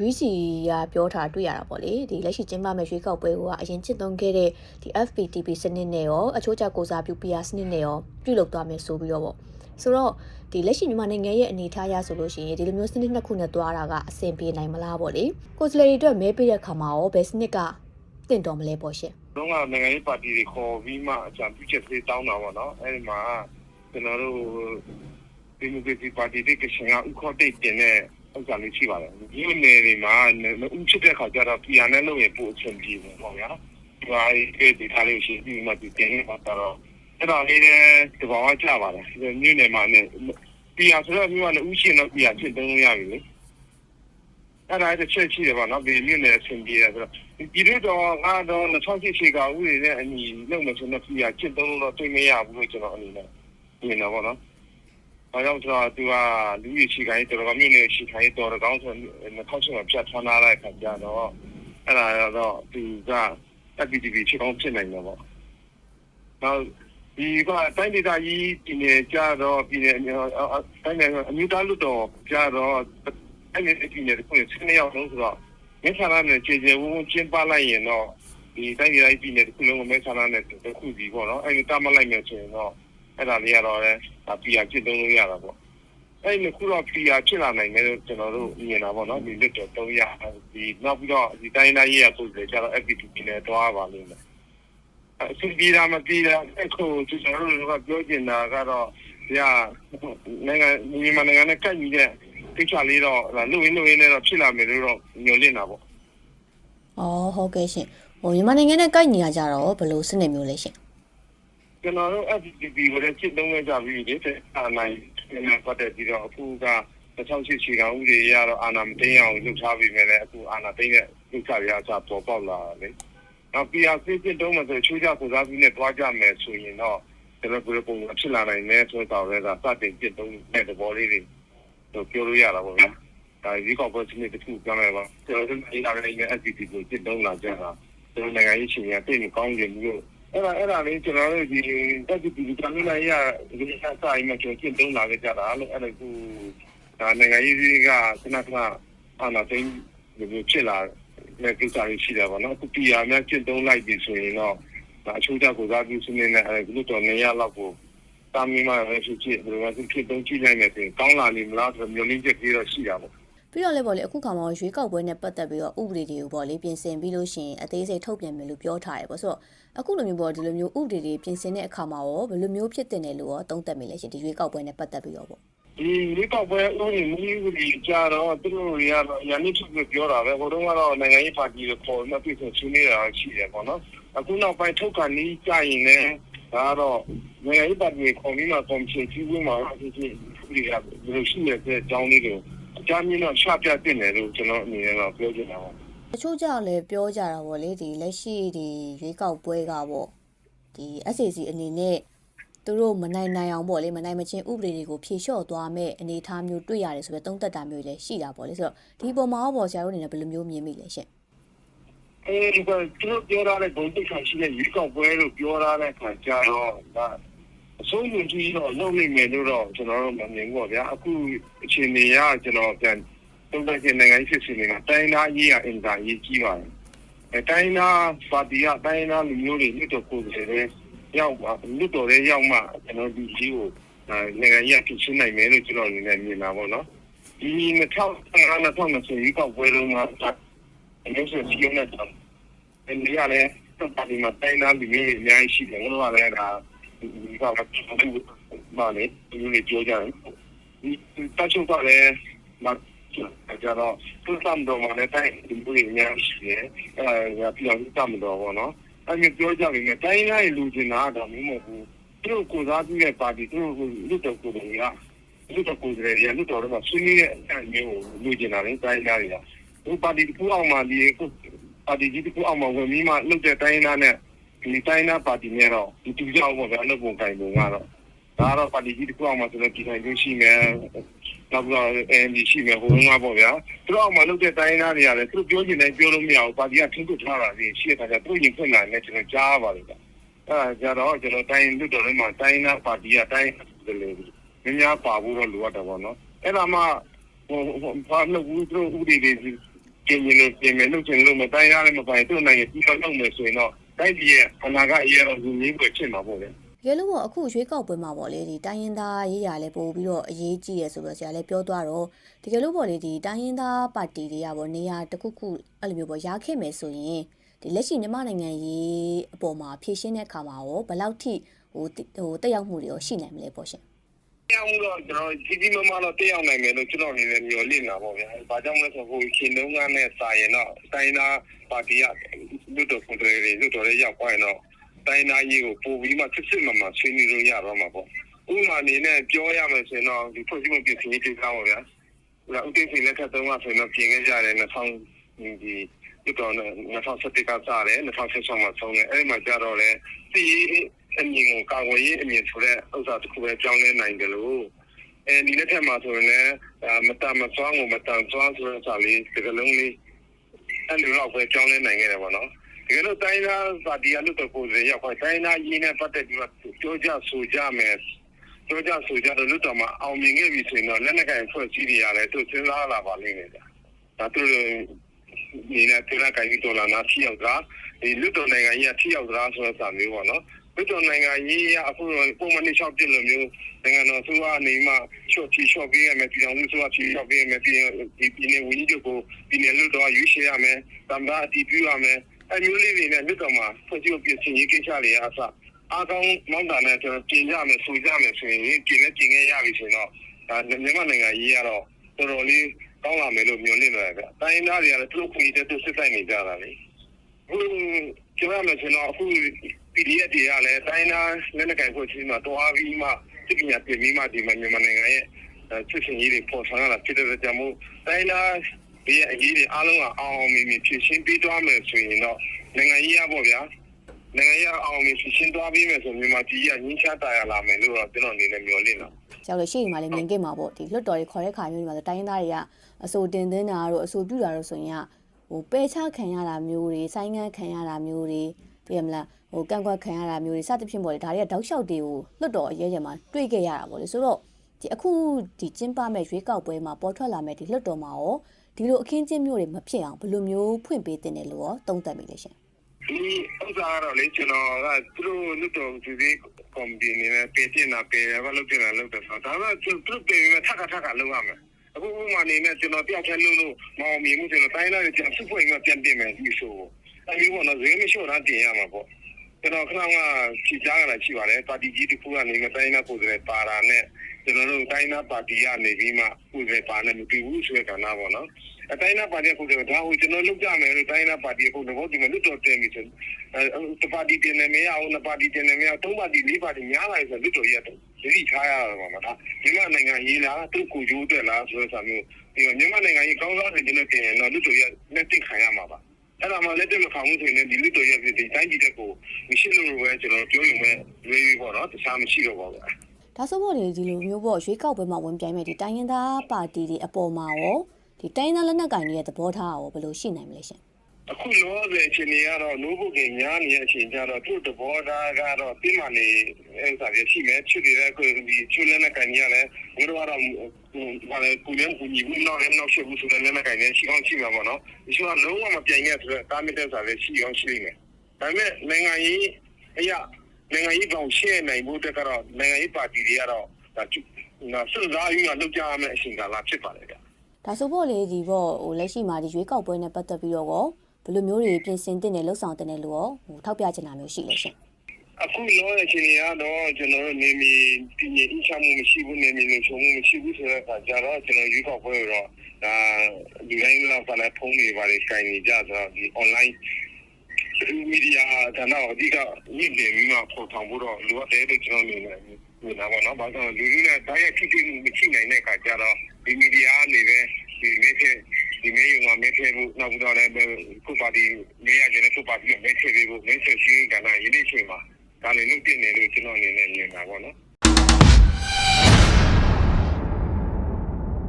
UEC ကပြောထားတွေ့ရတာပေါ့လေဒီလက်ရှိကျင်းပမဲ့ရွေးကောက်ပွဲကအရင်ကျင့်သုံးခဲ့တဲ့ဒီ FPTP စနစ်နဲ့ရောအချိုးကျကိုစားပြု PR စနစ်နဲ့ရောပြုလုပ်သွားမယ်ဆိုပြီးတော့ပေါ့ဆိုတော့ဒီလက်ရှိမြန်မာနိုင်ငံရဲ့အနေအထားအရဆိုလို့ရှိရင်ဒီလိုမျိုးစနစ်နှစ်ခုနဲ့တွားတာကအဆင်ပြေနိုင်မလားပေါ့လေကိုယ်စလရီအတွက်မဲပေးတဲ့ခါမှာရောဘယ်စနစ်ကတင့်တော်မလဲပေါ့ရှင်တော့ကနိုင်ငံရေးပါတီတွေခေါ်ပြီးမှအကြံပြုချက်တွေတောင်းတာပေါ့နော်အဲဒီမှာကျွန်တော်တို့ဒီမိုကရေစီပါတီတွေကရှင်ကဥခေါ်တိတ်တင်တဲ့ ဥစ္စာလေးရှိပါတယ်ဒီနယ်တွေမှာဥချစ်တဲ့ခါကျတော့ပြန်နဲ့လို့ရပို့အဆင်ပြေတယ်ပေါ့ဗျာဒီဟာဒီဒီထားလေးရှိပြီးမှဒီတင်နေတာတော့အဲ့တော့လေးတဲ့တဘာဝကြပါတယ်ဒီမြို့နယ်မှာねပြန်ဆိုတော့မြို့ကလည်းဥရှင်တော့ပြန်ဖြစ်တုံးလို့ရပြီလေအဲ့ဒါတစ်ချက်ရှိတယ်ပေါ့နော်ဒီမြို့နယ်အဆင်ပြေတယ်ဆိုတော့ဒီလိုတော့ငါတော့2008ခေတ်ကဥပဒေနဲ့အညီလုပ်မယ်ဆိုတော့ပြန်ဖြစ်တုံးလို့တော့သိမရဘူးလို့ကျွန်တော်အနေနဲ့မြင်တော့ပေါ့နော်။ ဘာကြောင့်ဆိုတော့သူကလူကြီးရှိခိုင်းတော်တော်မြို့နယ်ရှိခိုင်းတော်တော်ကောင်းဆို2008မှာဖြတ်ထွန်းလာတဲ့အခါကျတော့အဲ့ဒါတော့သူက FPTV ဖြစ်ကောင်းဖြစ်နိုင်တယ်ပေါ့။နောက်ဒီကတိုင်းဒေသကြီးပြည်နယ်ကြတော့ပြည်နယ်တိုင်းနယ်အမျိုးသားလူတော်ကြတော့အဲ့ဒီပြည်နယ်ကိုဆင်းနေအောင်လို့ဆိုတော့မဲဆန္ဒနဲ့ခြေခြေဝုန်းဝန်းကျင်းပလိုက်ရင်တော့ဒီတိုင်းဒေသကြီးပြည်နယ်တစ်ခုလုံးကိုမဲဆန္ဒနဲ့တစ်ခုစီပေါ့နော်အဲ့ဒီတမလိုက်မယ်ဆိုရင်တော့ အဲ့ဒါလေးကတော့လည်းပြည်ရဖြစ်သုံးလို့ရတာပေါ့အဲ့ဒီခုတော့ပြည်ရဖြစ်လာနိုင်တယ်လို့ကျွန်တော်တို့မြင်တာပေါ့နော်ဒီလက်တော်300ဒီနောက်ပြီးတော့ဒီတိုင်းတိုင်းရေးရပုံစံကျတော့ FPTP နဲ့တွားပါလိမ့်မယ်အစီအပြေတာမပြေတာအခုကျွန်တော်တို့ကပြောချင်တာကတော့ဒီကနိုင်ငံမြန်မာနိုင်ငံနဲ့ကပ်ညီတဲ့ကိစ္စလေးတော့လူရင်းလူရင်းနဲ့တော့ဖြစ်လာမယ်လို့တော့ညွှန်လင့်တာပေါ့။အော်ဟုတ်ကဲ့ရှင်။ဟိုမြန်မာနိုင်ငံနဲ့ကိုက်ညီရကြတော့ဘယ်လိုစနစ်မျိုးလဲရှင် ကျွန်တော်တို့ FPTP ကိုလည်းစစ်သုံးခဲ့ကြပြီးဒီအာနိုင်နေပတ်သက်ပြီးတော့အခုက2008ရှိကဥပဒေရတော့အာဏာမသိမ်းအောင်လုပ်ထားပြီးမြဲလည်းအခုအာဏာသိမ်းတဲ့ကိစ္စတွေအစပေါ်ပေါက်လာတယ်။နောက် PR စစ်တုံးမှဆိုချိုးကြကိုစားပြီးနဲ့တွားကြမယ်ဆိုရင်တော့ကျွန်တော်တို့ပုံစံဖြစ်လာနိုင်တယ်ဆိုတော့လည်းဒါစတင်စစ်တုံးတဲ့သဘောလေးတွေတို့ပြောလို့ရတာပေါ့ဗျာ။ဒါဒီကောက်ပွဲစနစ်တစ်ခုပြောမယ်ပါ။ကျွန်တော်တို့ဒီလာတဲ့ FPTP ကိုစစ်တုံးလာကြတာကျွန်တော်နိုင်ငံရေးရှင်ရတိတ်မကောင်းရင်မျိုး အဲ့ဒါအဲ့ဒါလေးကျွန်တော်တို့ဒီတက်တီဒီကမ်းလာရဒီကစားအိမ်မှာကျွန်တော်ကျင့်သုံးလာကြတာလို့အဲ့ဒါကူဒါနိုင်ငံရေးကခဏခဏအာနာသိန်းဒီလိုဖြစ်လာတဲ့ကိစ္စတွေရှိတယ်ပေါ့နော်အခုပြည်အားများကျင့်သုံးလိုက်ပြီဆိုရင်တော့ဒါအချိုးချက်ကိုစားပြီးစနေနဲ့အဲ့ဒီတော့နေရလောက်ကိုတာမီမာရရှိချစ်ဘယ်လိုမှဖြစ်သုံးကြည့်နိုင်မယ်ဆိုရင်ကောင်းလာလိမ့်မလားဆိုတော့မျိုးလင်းချက်ကြီးတော့ရှိတာပေါ့။ ပြီးတော့လည်းပေါ့လေအခုခါမှာရွေးကောက်ပွဲနဲ့ပတ်သက်ပြီးတော့ဥပဒေတွေကိုပေါ့လေပြင်ဆင်ပြီးလို့ရှိရင်အသေးစိတ်ထုတ်ပြန်မယ်လို့ပြောထားတယ်ပေါ့ဆိုတော့အခုလိုမျိုးပေါ့ဒီလိုမျိုးဥပဒေတွေပြင်ဆင်တဲ့အခါမှာရောဘယ်လိုမျိုးဖြစ်တင်တယ်လို့ရောသုံးသပ်မိလဲရှင်ဒီရွေးကောက်ပွဲနဲ့ပတ်သက်ပြီးတော့ပေါ့ဒီဒီကောက်ပွဲဥပဒေမူကြီးကြတော့သူတို့တွေကတော့ရန်နေချုပ်ပြောတာပဲဟိုတုန်းကတော့နိုင်ငံရေးပါတီတွေခေါ်မှပြည့်စုံဆွေးနွေးတာရှိတယ်ပေါ့နော်အခုနောက်ပိုင်းထုတ်ကန်ကြီးကြရင်လည်းဒါတော့နိုင်ငံရေးပါတီခေါ်ပြီးမှကော်မရှင်ကြီးဝင်မှာဖြစ်ဖြစ်ဒီကဘယ်လိုရှိရတဲ့အကြောင်းလေးတွေအ ကြမ်းမြင်တော့ချပြတင်တယ်လို့ကျွန်တော်အနေနဲ့တော့ပြောချင်တာပါတချို့ကြောင့်လည်းပြောကြတာပေါ့လေဒီလက်ရှိဒီရွေးကောက်ပွဲကပေါ့ဒီ SAC အနေနဲ့သူတို့မနိုင်နိုင်အောင်ပေါ့လေမနိုင်မချင်းဥပဒေတွေကိုဖြေလျှော့သွားမဲ့အနေအထားမျိုးတွေ့ရတယ်ဆိုပြီးသုံးသက်တာမျိုးလည်းရှိတာပေါ့လေဆိုတော့ဒီပုံမှာပေါ့ဆရာတို့အနေနဲ့ဘယ်လိုမျိုးမြင်မိလဲရှင်အဲဒီကသူတို့ပြောရတဲ့ဘုံတိတ်ခါရှိတဲ့ရွေးကောက်ပွဲလို့ပြောရတဲ့ခါကျတော့ဒါ အစိုးရကြီးတော့လုပ်နိုင်မယ်လို့တော့ကျွန်တော်တို့မမြင်ဘူးပေါ့ဗျာအခုအချိန်ကြီးကကျွန်တော်ပြန်သုံးသပ်ခြင်းနိုင်ငံဖြစ်စီနေတာတိုင်းသားရေးရအင်တာရေးကြီးပါတယ်အဲတိုင်းသားပါတီကတိုင်းသားလူမျိုးတွေလွတ်တော်ကိုယ်စားလှယ်ရောက်ပါလွတ်တော်ရဲ့ရောက်မှကျွန်တော်ဒီကြီးကိုနိုင်ငံရေးဖြစ်ရှင်းနိုင်မယ်လို့ကျွန်တော်အနေနဲ့မြင်တာပေါ့နော်ဒီ2015 2020ရွေးကောက်ပွဲလုံးကအမျိုးစုစီးရုံးတဲ့အဲ့ဒီရလဲတော့ပါတီမှာတိုင်းသားလူမျိုးတွေအများကြီးရှိတယ်ဘယ်လိုလဲဒါဒီ ကောက်ကမလေးဒီလိုပြောကြတယ်ဒီတချို့ကလည်းမကြတော့သူ့တမ်းတော့မလည်းတိုင်းဒီလိုအများကြီးရှိတယ်အဲဒါပြောင်းတမ်းတော့ဘောနော်အဲ့ဒီပြောကြတယ်နဲ့တိုင်းသားရဲ့လူကျင်တာတော့မဟုတ်ဘူးသူတို့ကိုစားပြုတဲ့ပါတီသူတို့ကိုလူတော်ကိုယ်တွေကလူတော်ကိုယ်တွေရလူတော်တော့ဆွေးနွေးတဲ့အမျိုးကိုလူကျင်တာလေတိုင်းသားတွေကဒီပါတီကူအောင်မှဒီပါတီကြီးကူအောင်မှဝင်ပြီးမှလုတဲ့တိုင်းသားနဲ့ ဒီတိုင်းသားပါတီနဲ့တော့ဒီတူကြောက်ပေါ့ဗျာလုပ်ပုံကင်ပုံကတော့ဒါတော့ပါတီကြီးကူအောင်မှဆိုတော့ဒီတိုင်းမျိုးရှိမယ်နောက်ပြီးတော့အမ်ဒီရှိမယ်ဟိုငါပေါ့ဗျာသူတို့အောင်မှလုတဲ့တိုင်းသားတွေကလည်းသူတို့ပြောချင်တယ်ပြောလို့မရဘူးပါတီကထင်းထုတ်ထားတာလေရှိတဲ့အခါကျသူတို့ရင်ဖွင့်လာတယ်ကျွန်တော်ကြားပါလိမ့်မယ်အဲကြတော့ကျွန်တော်တိုင်းလွတ်တော်ထဲမှာတိုင်းသားပါတီကတိုင်းတယ်လေမြများပါဖို့တော့လိုအပ်တယ်ပေါ့နော်အဲ့ဒါမှဟိုဘာလို့ဦးတို့ဦးတွေတွေကျင်းရင်လို့ပြင်မယ်လို့ကျင်းလို့မတိုင်းရလည်းမပိုင်သူ့နိုင်ငံပြီးတော့လုပ်မယ်ဆိုရင်တော့ တိုင်းပြည်ရဲ့အနာဂတ်အရေးတော့လူမျိုးပဲဖြစ်မှာပေါ့လေတကယ်လို့ပေါ့အခုရွေးကောက်ပွဲမှာပေါ့လေဒီတိုင်းရင်းသားရေးရလဲပို့ပြီးတော့အရေးကြီးရယ်ဆိုတော့ဆရာလည်းပြောသွားတော့တကယ်လို့ပေါ့လေဒီတိုင်းရင်းသားပါတီတွေကပေါ့နေရာတစ်ခုခုအဲ့လိုမျိုးပေါ့ရခဲ့မယ်ဆိုရင်ဒီလက်ရှိမြန်မာနိုင်ငံရေးအပေါ်မှာဖြည့်ရှင်းတဲ့အခါမှာရောဘယ်လောက်ထိဟိုတိဟိုတက်ရောက်မှုတွေရောရှိနိုင်မလဲပေါ့ရှင် တရားမှုတော့ကျွန်တော်ကြီးကြီးမားမားတော့တက်ရောက်နိုင်မယ်လို့ကျွန်တော်အနေနဲ့မျှော်လင့်တာပေါ့ဗျာ။ဘာကြောင့်လဲဆိုတော့ဟိုရှင်တုံးကနဲ့စာရင်တော့တိုင်းသားပါတီကလူတော်ကိုယ်တွေလူတော်တွေရောက်သွားရင်တော့တိုင်းသားရေးကိုပို့ပြီးမှစစ်စစ်မှမှဆွေးနွေးလို့ရတော့မှာပေါ့။ဥပမာအနေနဲ့ပြောရမယ်ဆိုရင်တော့ဒီဖွဲ့စည်းမှုပြင်ဆင်ရေးကိစ္စပေါ့ဗျာ။ဒါဥတေးစီလက်ထက်တုန်းကဆိုရင်တော့ပြင်ခဲ့ကြတယ်2000ဒီဒီတော့2017ကစားတယ်2016မှာဆုံးတယ်အဲ့ဒီမှာကြတော့လေစီ အမြင်ကိုကာဝေးရေးအမြင်ဆိုတဲ့ဥစ္စာတစ်ခုပဲကြောင်းလဲနိုင်တယ်လို့အဲဒီလက်ထက်မှာဆိုရင်လည်းမတမစွမ်းကိုမတန်စွမ်းဆိုတဲ့စာလေးဒီကလုံးလေးအဲ့လိုတော့ပဲကြောင်းလဲနိုင်ခဲ့တယ်ပေါ့နော်ဒီလိုတိုင်းသားပါတီအလို့တော့ကိုယ်ရရောက်တိုင်းသားရင်းနဲ့ပတ်သက်ပြီးတော့ပြောကြဆိုကြမယ်ပြောကြဆိုကြတော့လူတော်မှာအောင်မြင်ခဲ့ပြီဆိုရင်တော့လက်နက်ကင်ဖွဲ့စည်းတွေရတယ်သူစဉ်းစားလာပါလိမ့်မယ်ဗျာဒါသူဒီနေ့တရကိုင်တော်လာနာချီရောက်တာဒီလူတော်နိုင်ငံကြီးကချီရောက်တာဆိုတဲ့စာမျိုးပေါ့နော် လူတော်နိုင်ငံကြီးကအခုပုံမှန်၆ပြည့်လိုမျိုးနိုင်ငံတော်သူကနေမှချော့ချီချော့ပေးရမယ်ပြည်တော်စုကချီချော့ပေးရမယ်ပြည်ဒီပြည်နယ်ဝန်ကြီးချုပ်ကိုပြည်နယ်လူတော်ရွေးချယ်ရမယ်တမ္ဘာအတည်ပြုရမယ်အဲမျိုးလေးတွေနဲ့လူတော်မှာဖွဲ့စည်းပြင်ဆင်ရေးကိစ္စတွေအစအားကောင်းမောင်းတာနဲ့ကျွန်တော်ပြင်ကြမယ်ဆိုကြမယ်ဆိုရင်ပြင်နဲ့ပြင်ခဲ့ရပြီဆိုတော့ဒါမြန်မာနိုင်ငံကြီးကတော့တော်တော်လေးကောင်းလာမယ်လို့မျှော်လင့်နေတယ်ဗျ။တိုင်းသားတွေကလည်းသူတို့ခွင့်ရတဲ့သူစစ်ဆိုင်နေကြတာလေ။အ ခုကျွန်တော်လည်းကျွန်တော်အခု PDF တွေကလည်းတိုင်းသားလက်နက်ကင်ဖွဲ့ချင်းမှာတွားပြီးမှစိတ်ပညာပြင်ပြီးမှဒီမှာမြန်မာနိုင်ငံရဲ့စစ်စင်ကြီးတွေပေါ်ဆောင်လာဖြစ်တဲ့ကြောင့်မို့တိုင်းသားဒီအရေးတွေအားလုံးကအောင်အောင်မြင်မြင်ဖြစ်ရှင်းပြီးသွားမယ်ဆိုရင်တော့နိုင်ငံကြီးရပေါ့ဗျာ။နိုင်ငံရအောင်မြင်ဖြစ်ရှင်းသွားပြီးမယ်ဆိုမြန်မာပြည်ကငင်းချတာရလာမယ်လို့တော့ကျွန်တော်အနေနဲ့မျှော်လင့်တာ။ကျောက်လို့ရှိရင်မှလည်းမြင်ခဲ့မှာပေါ့ဒီလွတ်တော်တွေခေါ်တဲ့ခါမျိုးတွေမှာဆိုတိုင်းရင်းသားတွေကအဆိုတင်သွင်းတာတို့အဆိုပြုတာတို့ဆိုရင်က ဟိုပယ်ချခံရတာမျိုးတွေဆိုင်းငံ့ခံရတာမျိုးတွေသိရမလားဟိုကန့်ကွက်ခံရတာမျိုးတွေစသဖြင့်ပေါ့လေဒါတွေကတောက်လျှောက်တွေကိုလွတ်တော်အရေးရမှာတွေ့ခဲ့ရတာပေါ့လေဆိုတော့ဒီအခုဒီကျင်းပမဲ့ရွေးကောက်ပွဲမှာပေါ်ထွက်လာမဲ့ဒီလွတ်တော်မှာရောဒီလိုအခင်းကျင်းမျိုးတွေမဖြစ်အောင်ဘယ်လိုမျိုးဖွင့်ပေးတင်တယ်လို့ရောသုံးသပ်မိလဲရှင်ဒီဥစ္စာကတော့လေကျွန်တော်ကသူတို့လူတော်သူတွေကွန်ဘီနေနဲ့ပြင်တင်တာပြင်ဘာလို့ပြင်တာလို့တော့ဒါကသူတို့ပြင်မဲ့ထပ်ထပ်ကလုံးရမယ် အခုဥမာနေနဲ့ကျွန်တော်တယောက်တည်းလုံးလို့မအောင်မြင်မှုကျွန်တော်တိုင်းလာတယ်ကျွန်တော်စုဖွဲ့ရင်ပြန်ပြင်မယ်ဒီဆိုအဲဒီဘောနော်ဇေးမရှိတော့တင်ရမှာပေါ့ကျွန်တော်ခဏကဖြီးကြားရတာရှိပါတယ်ပါတီကြီးတစ်ခုကနေမတိုင်းနာကိုယ်တွေပါတာနဲ့ကျွန်တော်တို့တိုင်းနာပါတီကနေပြီးမှကိုယ်တွေပါနေမပြီးဘူးဆိုတဲ့ကဏ္ဍပေါ့နော်အတိုင်းနာပါတီကိုယ်တွေဒါဟိုကျွန်တော်လုပ်ကြမယ်လို့တိုင်းနာပါတီကိုယ်တော့ဒီမှာလွတ်တော်တင်ပြီဆိုအဲပါတီတင်နေမရအောင်ပါတီတင်နေမရသုံးပါတီလေးပါတီများလာဆိုလွတ်တော်ရတ ယ်ဒီထားရတာပါမလားမြန်မာနိုင်ငံရေးလားသူကိုကြိုးတက်လားဆိုတဲ့စာမျိုးဒီမြန်မာနိုင်ငံရေးကောင်းစားတယ်ကျွန်တော်တင်ရင်တော့လွတ်တော်ရလက်တင်ခံရမှာပါအဲ့ဒါမှလက်တက်မခံဘူးဆိုရင်ဒီလူတော်ရဲ့ဒီတိုင်းပြည်တက်ကိုမရှိလို့ပဲကျွန်တော်ပြောရုံပဲရွေးပေါ့နော်တခြားမရှိတော့ပါဘူးဒါဆိုမို့လေဒီလိုမျိုးပေါ့ရွေးကောက်ပွဲမှာဝင်ပြိုင်မဲ့ဒီတိုင်းရင်းသားပါတီတွေအပေါ်မှာရောဒီတိုင်းရင်းသားလက်နက်ကင်တွေရဲ့သဘောထားရောဘယ်လိုရှိနိုင်မလဲရှင် အခုလောဆယ်အချိန်ကြီးကတော့နိုးဘုတ်ကညားနေတဲ့အချိန်ကျတော့သူ့တဘောသားကတော့ပြင်းမနေအဲ့ဒါရရှိမယ်ချစ်နေတဲ့ကိုဒီချူလည်းနဲ့ကန်ရလဲဘယ်တော့တော့ဘာလဲကိုလည်းကိုညီဘူးတော့လည်းနောက်ရှိဘူးဆိုတဲ့လည်းကန်နေရှိအောင်ရှိမှာပေါ့နော်ဒီဆိုတော့လုံးဝမပြိုင်နဲ့ဆိုတော့တာမစ်တဲ့စာလည်းရှိအောင်ရှိနေတယ်ဒါပေမဲ့နိုင်ငံရေးအရာနိုင်ငံရေးပေါင်းရှင်းနိုင်ဖို့တက်ကတော့နိုင်ငံရေးပါတီတွေကတော့ဒါနော်စွန့်စားယူရလောက်ကြရမယ့်အချိန်ကာလဖြစ်ပါတယ်ဗျဒါဆိုပေါ့လေဒီပေါ့ဟိုလက်ရှိမှာဒီရွေးကောက်ပွဲနဲ့ပတ်သက်ပြီးတော့ရော ဘယ်လိုမျိုးတွေပြင်ဆင်တင်တယ်လှုပ်ဆောင်တင်တယ်လို့ရောဟိုထောက်ပြချင်တာမျိုးရှိလဲရှင်အခုလောရဲ့ချင်းရတော့ကျွန်တော်တို့နေမီပြည်နေအချမ်းမှုမရှိဘူးနေမီလုံချုံမှုမရှိဘူးဆိုတဲ့အခါကျတော့ကျွန်တော်ရွေးကောက်ပွဲတော့ဒါဒီတိုင်းလောက်ပါလဲဖုန်းတွေပါလေခြင်နေကြဆိုတော့ဒီ online မီဒီယာဒါတော့အဓိကညစ်တယ်ပြီးမှပေါ်ထောင်ဖို့တော့လိုအပ်တယ်လို့ကျွန်တော်နေနေဒီနာပါတော့ဘာလို့လူလူနဲ့တိုင်းရထိထိမှုမရှိနိုင်တဲ့အခါကျတော့ဒီမီဒီယာနေပဲဒီမေးချေ ဒီမေးရုံမှာမေးချေဖို့နောက်တော့လည်းခုပါတီမေးရခြင်းနဲ့ခုပါတီမေးချေဖို့မေးချေရှင်းကဏ္ဍရင်းနေချိန်မှာဒါလည်းလုပ်တင်တယ်လို့ကျွန်တော်အနေနဲ့မြင်တာပေါ့နော်